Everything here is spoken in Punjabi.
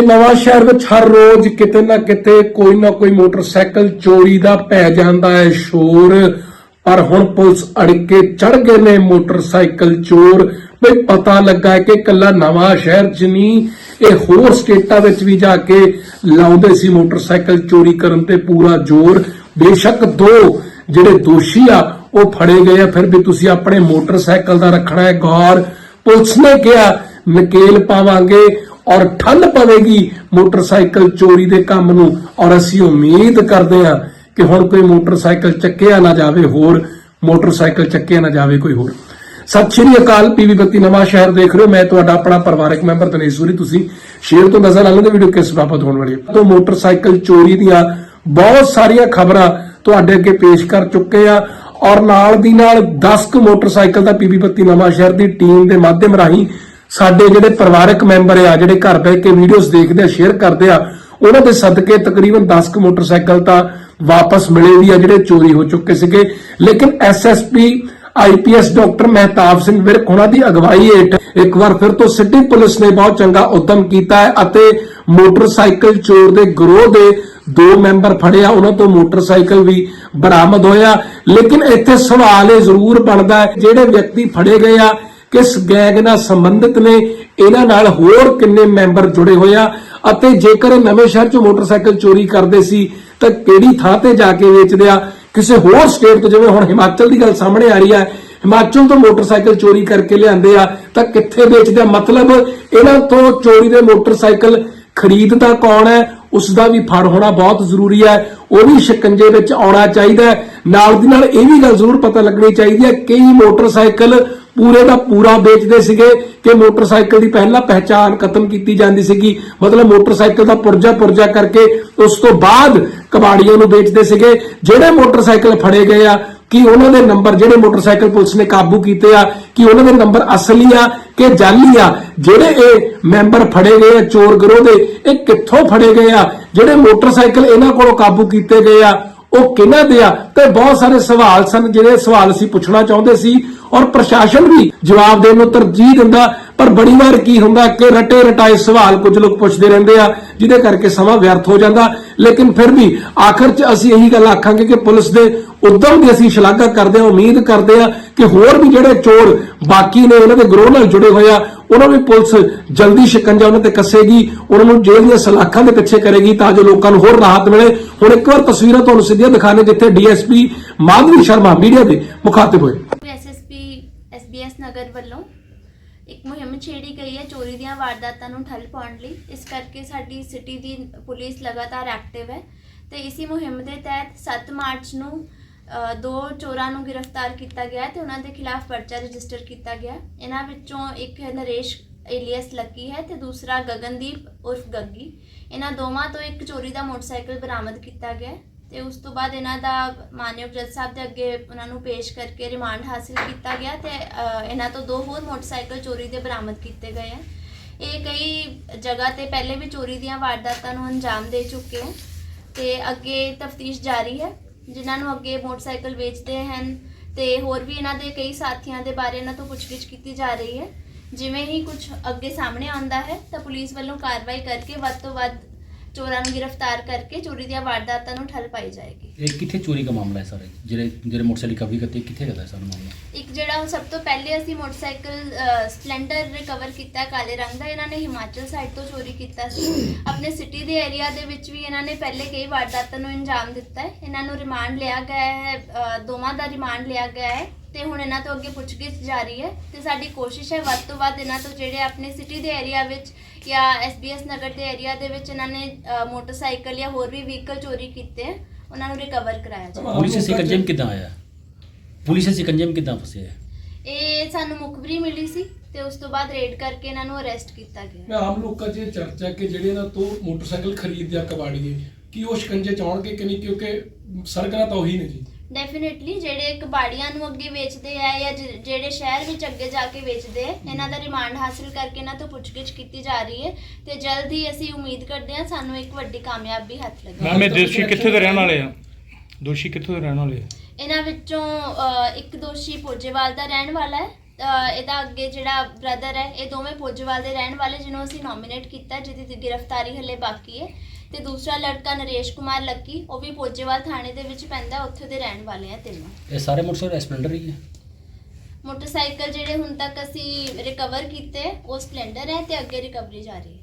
ਕਿ ਨਵਾਂ ਸ਼ਹਿਰ ਵਿੱਚ ਹਰ ਰੋਜ਼ ਕਿਤੇ ਨਾ ਕਿਤੇ ਕੋਈ ਨਾ ਕੋਈ ਮੋਟਰਸਾਈਕਲ ਚੋਰੀ ਦਾ ਪੈ ਜਾਂਦਾ ਹੈ, ਸ਼ੋਰ। ਪਰ ਹੁਣ ਪੁਲਿਸ ਅੜਕੇ ਚੜ ਗਏ ਨੇ ਮੋਟਰਸਾਈਕਲ ਚੋਰ। ਵੀ ਪਤਾ ਲੱਗਾ ਕਿ ਕੱਲਾ ਨਵਾਂ ਸ਼ਹਿਰ 'ਚ ਨਹੀਂ ਇਹ ਹੋਰ ਸਟੇਟਾਂ ਵਿੱਚ ਵੀ ਜਾ ਕੇ ਲਾਉਂਦੇ ਸੀ ਮੋਟਰਸਾਈਕਲ ਚੋਰੀ ਕਰਨ ਤੇ ਪੂਰਾ ਜ਼ੋਰ। ਬੇਸ਼ੱਕ ਦੋ ਜਿਹੜੇ ਦੋਸ਼ੀ ਆ, ਉਹ ਫੜੇ ਗਏ ਆ, ਫਿਰ ਵੀ ਤੁਸੀਂ ਆਪਣੇ ਮੋਟਰਸਾਈਕਲ ਦਾ ਰੱਖਣਾ ਹੈ ਗੌਰ। ਪੁਲਿਸ ਨੇ ਕਿਹਾ, ਨਕੇਲ ਪਾਵਾਂਗੇ। ਔਰ ਠੱਲ ਪਵੇਗੀ ਮੋਟਰਸਾਈਕਲ ਚੋਰੀ ਦੇ ਕੰਮ ਨੂੰ। ਔਰ ਅਸੀਂ ਉਮੀਦ ਕਰਦੇ ਹਾਂ ਕਿ ਹੁਣ ਕੋਈ ਮੋਟਰਸਾਈਕਲ ਚੱਕਿਆ ਨਾ ਜਾਵੇ ਹੋਰ, ਮੋਟਰਸਾਈਕਲ ਚੱਕਿਆ ਨਾ ਜਾਵੇ ਕੋਈ ਹੋਰ। ਸਤਿ ਸ਼੍ਰੀ ਅਕਾਲ, ਪੀਵੀ ਬੱਤੀ ਨਵਾਂ ਸ਼ਹਿਰ ਦੇਖ ਰਹੇ ਹੋ। ਮੈਂ ਤੁਹਾਡਾ ਆਪਣਾ ਪਰਿਵਾਰਕ ਮੈਂਬਰ ਦਿਨੇਸ਼ ਸੂਰੀ। ਤੁਸੀਂ ਸ਼ੇਅਰ ਤੋਂ ਨਜ਼ਰ ਆਉਂਦੇ ਵੀਡੀਓ ਕਿਸ ਬਾਬਤ ਹੋਣ ਵਾਲੀ ਹੈ। ਤੋਂ ਮੋਟਰਸਾਈਕਲ ਚੋਰੀ ਦੀਆਂ ਬਹੁਤ ਸਾਰੀਆਂ ਖਬਰਾਂ ਤੁਹਾਡੇ ਅੱਗੇ ਪੇਸ਼ ਕਰ ਚੁੱਕੇ ਆ ਔਰ ਨਾਲ ਦੀ ਨਾਲ 10 ਕੁ ਮੋਟਰਸਾਈਕਲ ਦਾ ਪੀਵੀ ਬੱਤੀ ਨਵਾਂ ਸ਼ਹਿਰ ਦੀ ਟੀਮ ਦੇ ਮਾਧਿਅਮ ਰਾਹੀਂ ਸਾਡੇ ਜਿਹੜੇ ਪਰਿਵਾਰਕ ਮੈਂਬਰ ਆ, ਜਿਹੜੇ ਘਰ ਬਹਿ ਕੇ ਵੀਡੀਓਜ਼ ਦੇਖਦੇ ਆ ਸ਼ੇਅਰ ਕਰਦੇ ਆ, ਉਹਨਾਂ ਦੇ ਸਦਕੇ ਤਕਰੀਬਨ 10 ਕੁ ਮੋਟਰਸਾਈਕਲ ਤਾਂ ਵਾਪਸ ਮਿਲੇ ਵੀ ਆ, ਜਿਹੜੇ ਚੋਰੀ ਹੋ ਚੁੱਕੇ ਸੀਗੇ। ਲੇਕਿਨ SSP IPS doctor Mehtab Singh Virk, ਉਹਨਾਂ ਦੀ ਅਗਵਾਈ ਹੇਠ ਇੱਕ ਵਾਰ ਫਿਰ ਤੋਂ ਸਿਟੀ ਪੁਲਿਸ ਨੇ ਬਹੁਤ ਚੰਗਾ ਉਦਮ ਕੀਤਾ ਹੈ ਅਤੇ ਮੋਟਰਸਾਈਕਲ ਚੋਰ ਦੇ ਗਰੋਹ ਦੇ ਦੋ ਮੈਂਬਰ ਫੜਿਆ ਉਹਨਾਂ ਤੋਂ ਮੋਟਰਸਾਈਕਲ ਵੀ ਬਰਾਮਦ ਹੋਇਆ। ਲੇਕਿਨ ਇੱਥੇ ਸਵਾਲ ਇਹ ਜ਼ਰੂਰ ਬਣਦਾ ਹੈ, ਜਿਹੜੇ ਵਿਅਕਤੀ ਫੜੇ ਗਏ ਆ ਕਿਸ ਗੈਂਗ ਨਾਲ ਸੰਬੰਧਿਤ ਨੇ? ਇਹਨਾਂ ਨਾਲ ਹੋਰ ਕਿੰਨੇ ਮੈਂਬਰ ਜੁੜੇ ਹੋਏ ਆ? ਅਤੇ ਜੇਕਰ ਇਹ ਨਵੇਂ ਸ਼ਹਿਰ ਚ ਮੋਟਰਸਾਈਕਲ ਚੋਰੀ ਕਰਦੇ ਸੀ, ਤਾਂ ਕਿਹੜੀ ਥਾਂ ਤੇ ਜਾ ਕੇ ਵੇਚਦੇ ਆ? ਕਿਸੇ ਹੋਰ ਸਟੇਟ ਤੋਂ ਜਿਵੇਂ ਹੁਣ ਹਿਮਾਚਲ ਦੀ ਗੱਲ ਸਾਹਮਣੇ ਆ ਰਹੀ ਹੈ, ਹਿਮਾਚਲ ਤੋਂ ਮੋਟਰਸਾਈਕਲ ਚੋਰੀ ਕਰਕੇ ਲਿਆਂਦੇ ਆ, ਤਾਂ ਕਿੱਥੇ ਵੇਚਦੇ ਆ? ਮਤਲਬ ਇਹਨਾਂ ਤੋਂ ਚੋਰੀ ਦੇ ਮੋਟਰਸਾਈਕਲ ਖਰੀਦਦਾ ਕੌਣ ਹੈ? ਉਸ ਦਾ ਵੀ ਫੜ ਹੋਣਾ ਬਹੁਤ ਜ਼ਰੂਰੀ ਹੈ। ਉਹ ਵੀ ਸ਼ਿਕੰਜੇ ਵਿੱਚ ਆਉਣਾ ਚਾਹੀਦਾ ਨਾਲ ਦੀ ਨਾਲ ਇਹ ਵੀ ਗੱਲ ਜ਼ਰੂਰ ਪਤਾ ਲੱਗਣੀ ਚਾਹੀਦੀ ਹੈ, ਕਈ ਮੋਟਰਸਾਈਕਲ ਪੂਰੇ ਦਾ ਪੂਰਾ ਵੇਚਦੇ ਸੀਗੇ ਕਿ ਮੋਟਰਸਾਈਕਲ ਦੀ ਪਹਿਲਾਂ ਪਹਿਚਾਨ ਖਤਮ ਕੀਤੀ ਜਾਂਦੀ ਸੀਗੀ। ਮਤਲਬ ਮੋਟਰਸਾਈਕਲ ਦਾ ਪੁਰਜਾ ਪੁਰਜਾ ਕਰਕੇ ਉਸ ਤੋਂ ਬਾਅਦ ਕਬਾੜੀਆਂ ਨੂੰ ਵੇਚਦੇ ਸੀਗੇ। ਜਿਹੜੇ ਮੋਟਰਸਾਈਕਲ ਫੜੇ ਗਏ ਆ, ਕਿ ਉਹਨਾਂ ਦੇ ਨੰਬਰ, ਜਿਹੜੇ ਮੋਟਰਸਾਈਕਲ ਪੁਲਿਸ ਨੇ ਕਾਬੂ ਕੀਤੇ ਆ, ਕਿ ਉਹਨਾਂ ਦੇ ਨੰਬਰ ਅਸਲੀ ਆ ਕਿ ਜਾਲੀ ਆ, ਜਿਹੜੇ ਇਹ ਮੈਂਬਰ ਫੜੇ ਗਏ ਆ ਚੋਰ ਗਰੋਹ ਦੇ, ਇਹ ਕਿੱਥੋਂ ਫੜੇ ਗਏ ਆ? ਜਿਹੜੇ ਮੋਟਰਸਾਈਕਲ ਇਹਨਾਂ ਕੋਲੋਂ ਕਾਬੂ ਕੀਤੇ ਗਏ ਆ, ਉਹ ਕਿਹਨਾਂ ਦੇ ਆ? ਤੇ ਬਹੁਤ ਸਾਰੇ ਸਵਾਲ ਸਨ, ਜਿਹੜੇ ਸਵਾਲ ਅਸੀਂ ਪੁੱਛਣਾ ਚਾਹੁੰਦੇ ਸੀ। ਔਰ ਪ੍ਰਸ਼ਾਸਨ ਵੀ ਜਵਾਬ ਦੇਣ ਨੂੰ ਤਰਜੀਹ ਦਿੰਦਾ, ਪਰ ਬੜੀ ਵਾਰ ਕੀ ਹੁੰਦਾ ਕਿ ਰਟੇ ਰਟਾਏ ਸਵਾਲ ਕੁਝ ਲੋਕ ਪੁੱਛਦੇ ਰਹਿੰਦੇ ਆ, ਜਿਹਦੇ ਕਰਕੇ ਸਮਾਂ ਵਿਅਰਥ ਹੋ ਜਾਂਦਾ। ਲੇਕਿਨ ਫਿਰ ਵੀ ਆਖਰ 'ਚ ਅਸੀਂ ਇਹੀ ਗੱਲ ਆਖਾਂਗੇ ਕਿ ਪੁਲਿਸ ਦੇ ਉਦਮ ਦੀ ਅਸੀਂ ਸ਼ਲਾਘਾ ਕਰਦੇ ਹਾਂ, ਉਮੀਦ ਕਰਦੇ ਹਾਂ ਕਿ ਹੋਰ ਵੀ ਜਿਹੜੇ ਚੋਰ ਬਾਕੀ ਨੇ, ਉਹਨਾਂ ਦੇ ਗਰੋਹ ਨਾਲ ਜੁੜੇ ਹੋਏ ਆ, ਉਹਨਾਂ ਨੂੰ ਪੁਲਿਸ ਜਲਦੀ ਸ਼ਿਕੰਜਾ ਉਹਨਾਂ ਤੇ ਕੱਸੇਗੀ, ਉਹਨਾਂ ਨੂੰ ਜੇਲ੍ਹ ਦੀਆਂ ਸਲਾਖਾਂ ਦੇ ਪਿੱਛੇ ਕਰੇਗੀ ਤਾਂ ਜੋ ਲੋਕਾਂ ਨੂੰ ਹੋਰ ਰਾਹਤ ਮਿਲੇ। ਹੁਣ ਇੱਕ ਵਾਰ ਤਸਵੀਰਾਂ ਤੁਹਾਨੂੰ ਸਿੱਧੀਆਂ ਦਿਖਾਣੇ ਜਿੱਥੇ ਡੀਐਸਪੀ ਮਾਧਵੀ ਸ਼ਰਮਾ ਮੀਡੀਆ ਦੇ ਮੁਖਾਤਿਬ ਹੋਏ। ਨਗਰ ਵੱਲੋਂ ਇੱਕ ਮੁਹਿੰਮ ਛੇੜੀ ਗਈ ਹੈ ਚੋਰੀ ਦੀਆਂ ਵਾਰਦਾਤਾਂ ਨੂੰ ਠੱਲ ਪਾਉਣ ਲਈ। ਇਸ ਕਰਕੇ ਸਾਡੀ ਸਿਟੀ ਦੀ ਪੁਲਿਸ ਲਗਾਤਾਰ ਐਕਟਿਵ ਹੈ ਤੇ ਇਸੀ ਮੁਹਿੰਮ ਦੇ ਤਹਿਤ 7 ਮਾਰਚ ਨੂੰ ਦੋ ਚੋਰਾਂ ਨੂੰ ਗ੍ਰਿਫਤਾਰ ਕੀਤਾ ਗਿਆ ਹੈ ਤੇ ਉਹਨਾਂ ਦੇ ਖਿਲਾਫ ਪਰਚਾ ਰਜਿਸਟਰ ਕੀਤਾ ਗਿਆ। ਇਹਨਾਂ ਵਿੱਚੋਂ ਇੱਕ ਨਰੇਸ਼ ਏਲੀਅਸ ਲੱਕੀ ਹੈ ਤੇ ਦੂਸਰਾ ਗਗਨਦੀਪ ਉਰਫ ਗੱਗੀ। ਇਹਨਾਂ ਦੋਵਾਂ ਤੋਂ ਇੱਕ ਚੋਰੀ ਦਾ ਮੋਟਰਸਾਈਕਲ ਬਰਾਮਦ ਕੀਤਾ ਗਿਆ। ਤੇ ਉਸ ਤੋਂ ਬਾਅਦ ਇਹਨਾਂ ਦਾ ਮਾਨਯੋਗ ਜੱਜ ਸਾਹਿਬ ਦੇ ਅੱਗੇ ਉਹਨਾਂ ਨੂੰ ਪੇਸ਼ ਕਰਕੇ ਰਿਮਾਂਡ ਹਾਸਲ ਕੀਤਾ ਗਿਆ ਤੇ ਅ, ਇਹਨਾਂ ਤੋਂ ਦੋ ਹੋਰ ਮੋਟਰਸਾਈਕਲ ਚੋਰੀ ਦੇ ਬਰਾਮਦ ਕੀਤੇ ਗਏ ਹਨ। ਇਹ ਕਈ ਜਗ੍ਹਾ ਤੇ ਪਹਿਲੇ ਵੀ ਚੋਰੀ ਦੀਆਂ ਵਾਰਦਾਤਾਂ ਨੂੰ ਅੰਜਾਮ ਦੇ ਚੁੱਕੇ ਹਨ ਤੇ ਅੱਗੇ ਤਫਤੀਸ਼ ਜਾਰੀ ਹੈ ਜਿਨ੍ਹਾਂ ਨੂੰ ਅੱਗੇ ਮੋਟਰਸਾਈਕਲ ਵੇਚਦੇ ਹਨ ਤੇ ਹੋਰ ਵੀ ਇਹਨਾਂ ਦੇ ਕਈ ਸਾਥੀਆਂ ਦੇ ਬਾਰੇ ਇਹਨਾਂ ਤੋਂ ਪੁੱਛਗਿੱਛ ਕੀਤੀ ਜਾ ਰਹੀ ਹੈ। ਜਿਵੇਂ ਹੀ ਕੁਝ ਅੱਗੇ ਸਾਹਮਣੇ ਆਉਂਦਾ ਹੈ ਤਾਂ ਪੁਲਿਸ ਵੱਲੋਂ ਕਾਰਵਾਈ ਕਰਕੇ ਵੱਧ ਤੋਂ ਵੱਧ ਚੋਰਾਂ ਨੂੰ ਗ੍ਰਿਫਤਾਰ ਕਰਕੇ ਚੋਰੀ ਦੀਆਂ ਵਾਰਦਾਤਾਂ ਨੂੰ ਠੱਲ ਪਾਈ ਜਾਏਗੀ। ਇਹ ਕਿੱਥੇ ਚੋਰੀ ਦਾ ਮਾਮਲਾ ਹੈ ਸਰ ਜਿਹੜੇ ਜਿਹੜੇ ਮੋਟਰਸਾਈਕਲ ਕਵੀ ਕਰਤੇ ਕਿੱਥੇ ਕਰਦਾ ਸਰ ਮਾਮਲਾ? ਇੱਕ ਜਿਹੜਾ ਉਹ ਸਭ ਤੋਂ ਪਹਿਲੇ ਅਸੀਂ ਮੋਟਰਸਾਈਕਲ ਅ, ਸਪਲੈਂਡਰ ਰਿਕਵਰ ਕੀਤਾ ਕਾਲੇ ਰੰਗ ਦਾ ਇਹਨਾਂ ਨੇ ਹਿਮਾਚਲ ਸਾਈਡ ਤੋਂ ਚੋਰੀ ਕੀਤਾ ਸੀ। ਆਪਣੇ ਸਿਟੀ ਦੇ ਏਰੀਆ ਦੇ ਵਿੱਚ ਵੀ ਇਹਨਾਂ ਨੇ ਪਹਿਲੇ ਕਈ ਵਾਰਦਾਤਾਂ ਨੂੰ ਅੰਜਾਮ ਦਿੱਤਾ ਹੈ। ਇਹਨਾਂ ਨੂੰ ਰਿਮਾਂਡ ਲਿਆ ਗਿਆ ਹੈ ਅ, ਦੋਵਾਂ ਦਾ ਰਿਮਾਂਡ ਲਿਆ ਗਿਆ ਹੈ ਤੇ ਹੁਣ ਇਹਨਾਂ ਤੋਂ ਅੱਗੇ ਪੁੱਛਗਿੱਛ ਜਾਰੀ ਹੈ ਤੇ ਸਾਡੀ ਕੋਸ਼ਿਸ਼ ਹੈ ਵੱਧ ਤੋਂ ਵੱਧ ਇਹਨਾਂ ਤੋਂ ਜਿਹੜੇ ਆਪਣੇ ਸਿਟੀ ਦੇ ਏਰੀਆ ਵਿੱਚ ਜਾਂ ਐਸਬੀਐਸ ਨਗਰ ਦੇ ਏਰੀਆ ਦੇ ਵਿੱਚ ਇਹਨਾਂ ਨੇ ਅ, ਮੋਟਰਸਾਈਕਲ ਜਾਂ ਹੋਰ ਵੀ ਵਹੀਕਲ ਚੋਰੀ ਕੀਤੇ ਹੈ, ਉਹਨਾਂ ਨੂੰ ਰਿਕਵਰ ਕਰਾਇਆ ਜਾਵੇ। ਪੁਲਿਸ ਇਸ ਸਿਕੰਜਮ ਕਿੱਦਾਂ ਆਇਆ? ਪੁਲਿਸ ਇਸ ਸਿਕੰਜਮ ਕਿੱਦਾਂ ਫਸਿਆ? ਹੈ? ਇਹ ਸਾਨੂੰ ਮੁਖਬਰੀ ਮਿਲੀ ਸੀ ਤੇ ਉਸ ਤੋਂ ਬਾਅਦ ਰੇਡ ਕਰਕੇ ਇਹਨਾਂ ਨੂੰ ਅਰੈਸਟ ਕੀਤਾ ਗਿਆ। ਮੈਂ ਆਮ ਲੋਕਾਂ 'ਚ ਇਹ ਚਰਚਾ ਕਿ ਜਿਹੜੇ ਇਹਨਾਂ ਤੋਂ ਮੋਟਰਸਾਈਕਲ ਖਰੀਦਦੇ ਆ ਕਬਾੜੀਏ ਕੀ ਉਹ ਸ਼ਿਕੰਜੇ ਚ ਆਉਣਗੇ ਕਿ ਨਹੀਂ? ਕਿਉਂਕਿ ਸਰਕਰਾਂ ਤਾਂ ਉਹੀ ਨੇ ਜੀ। ਡੈਫੀਨਿਟਲੀ ਜਿਹੜੇ ਕਬਾੜੀਆਂ ਨੂੰ ਅੱਗੇ ਵੇਚਦੇ ਆ ਜਾਂ ਜਿ- ਜਿਹੜੇ ਸ਼ਹਿਰ ਵਿੱਚ ਅੱਗੇ ਜਾ ਕੇ ਵੇਚਦੇ ਆ ਇਹਨਾਂ ਦਾ ਰਿਮਾਂਡ ਹਾਸਲ ਕਰਕੇ ਇਹਨਾਂ ਤੋਂ ਪੁੱਛਗਿੱਛ ਕੀਤੀ ਜਾ ਰਹੀ ਹੈ ਤੇ ਜਲਦ ਹੀ ਅਸੀਂ ਉਮੀਦ ਕਰਦੇ ਹਾਂ ਸਾਨੂੰ ਇੱਕ ਵੱਡੀ ਕਾਮਯਾਬੀ ਹੱਥ ਲੱਗੇ। ਮੈਮ ਇਹ ਦੋਸ਼ੀ ਕਿੱਥੇ ਦੇ ਰਹਿਣ ਵਾਲੇ ਆ? ਦੋਸ਼ੀ ਕਿੱਥੋਂ ਦੇ ਰਹਿਣ ਵਾਲੇ ਆ? ਇਹਨਾਂ ਵਿੱਚੋਂ ਅ, ਇੱਕ ਦੋਸ਼ੀ ਪੋਜੇਵਾਲ ਦਾ ਰਹਿਣ ਵਾਲਾ ਹੈ ਇਹਦਾ ਅੱਗੇ ਜਿਹੜਾ ਬ੍ਰਦਰ ਹੈ ਇਹ ਦੋਵੇਂ ਪੋਜੇਵਾਲ ਦੇ ਰਹਿਣ ਵਾਲੇ ਜਿਹਨੂੰ ਅਸੀਂ ਨੋਮੀਨੇਟ ਕੀਤਾ ਜਿਹਦੀ ਗ੍ਰਿਫਤਾਰੀ ਹਲੇ ਬਾਕੀ ਹੈ। ਤੇ ਦੂਸਰਾ ਲੜਕਾ ਨਰੇਸ਼ ਕੁਮਾਰ ਲੱਕੀ ਉਹ ਵੀ ਪੋਜੇਵਾਲ ਥਾਣੇ ਦੇ ਵਿੱਚ ਪੈਂਦਾ ਉੱਥੇ ਦੇ ਰਹਿਣ ਵਾਲੇ ਆ ਤਿੰਨੋਂ। ਇਹ ਸਾਰੇ ਮੋਟਰਸਾਈਕਲ ਸਪਲੈਂਡਰ ਹੀ ਹੈ? ਮੋਟਰਸਾਈਕਲ ਜਿਹੜੇ ਹੁਣ ਤੱਕ ਅਸੀਂ ਰਿਕਵਰ ਕੀਤੇ ਉਹ ਸਪਲੈਂਡਰ ਹੈ ਤੇ ਅੱਗੇ ਰਿਕਵਰੀ ਜਾਰੀ ਹੈ।